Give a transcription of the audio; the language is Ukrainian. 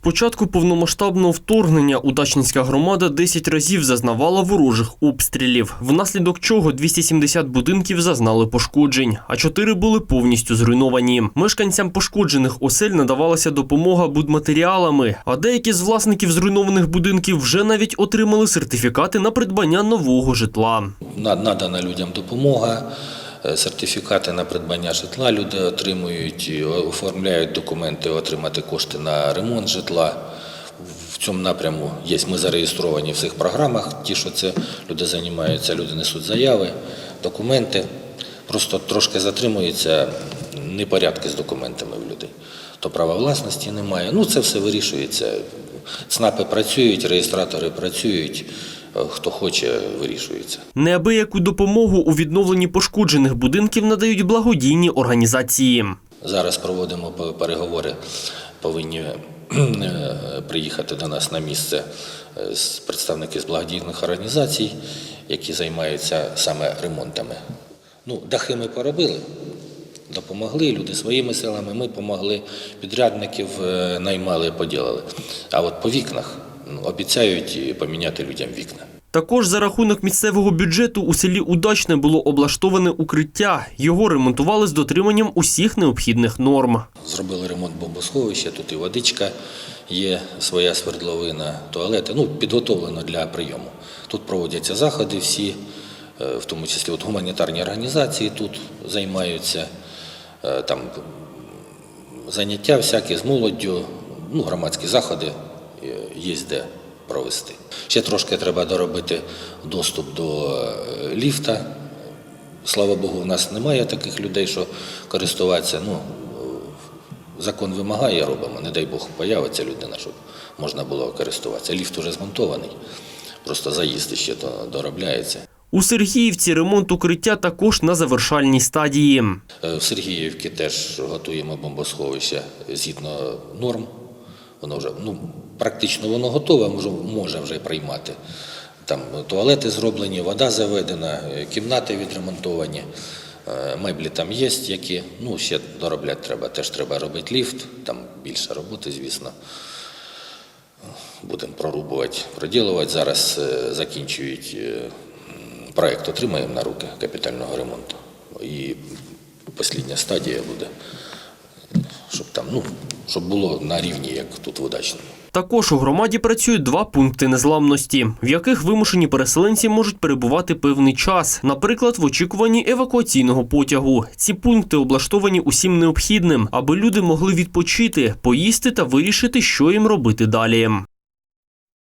початку повномасштабного вторгнення Удачненська громада 10 разів зазнавала ворожих обстрілів, внаслідок чого 270 будинків зазнали пошкоджень, а 4 були повністю зруйновані. Мешканцям пошкоджених осель надавалася допомога будматеріалами, а деякі з власників зруйнованих будинків вже навіть отримали сертифікати на придбання нового житла. Надана людям допомога, сертифікати на придбання житла люди отримують, оформляють документи отримати кошти на ремонт житла. В цьому напряму є. Ми зареєстровані в всіх програмах. Ті, що це люди займаються, люди несуть заяви, документи. Просто трошки затримуються непорядки з документами в людей. То права власності немає. Ну це все вирішується. ЦНАПи працюють, реєстратори працюють. Е, Хто хоче, вирішується. Неабияку допомогу у відновленні пошкоджених будинків надають благодійні організації. Зараз проводимо переговори. Повинні е, приїхати до нас на місце е, представники з благодійних організацій, які займаються саме ремонтами. Ну, дахи ми поробили, допомогли, люди своїми силами, ми допомогли, підрядників наймали, поділили. А от по вікнах обіцяють поміняти людям вікна. Також за рахунок місцевого бюджету у селі Удачне було облаштоване укриття. Його ремонтували з дотриманням усіх необхідних норм. Зробили ремонт бомбосховища, тут і водичка є, своя свердловина, туалети. Ну, підготовлено для прийому. Тут проводяться заходи всі, е, в тому числі от гуманітарні організації тут займаються, е, там заняття всякі з молоддю, ну, громадські заходи е, є де провести. Ще трошки треба доробити доступ до е, ліфта. Слава Богу, в нас немає таких людей, що користуватися. Ну, закон вимагає, робимо. Не дай Бог, появиться людина, щоб можна було користуватися. Ліфт уже змонтований, просто заїзд ще то доробляється. У Сергіївці ремонт укриття також на завершальній стадії. Е, В Сергіївці теж готуємо бомбосховище згідно норм. Воно вже ну, практично воно готове, може, вже приймати. Там туалети зроблені, вода заведена, кімнати відремонтовані, е, меблі там є, які ну, ще доробляти треба. Теж треба робити ліфт, там більше роботи, звісно. Будемо прорубувати, проділувати. Зараз е, закінчують е, м, проект, отримаємо на руки капітального ремонту. І остання стадія буде, щоб там, ну, щоб було на рівні, як тут в удачному. Також у громаді працюють два пункти незламності, в яких вимушені переселенці можуть перебувати певний час, наприклад, в очікуванні евакуаційного потягу. Ці пункти облаштовані усім необхідним, аби люди могли відпочити, поїсти та вирішити, що їм робити далі.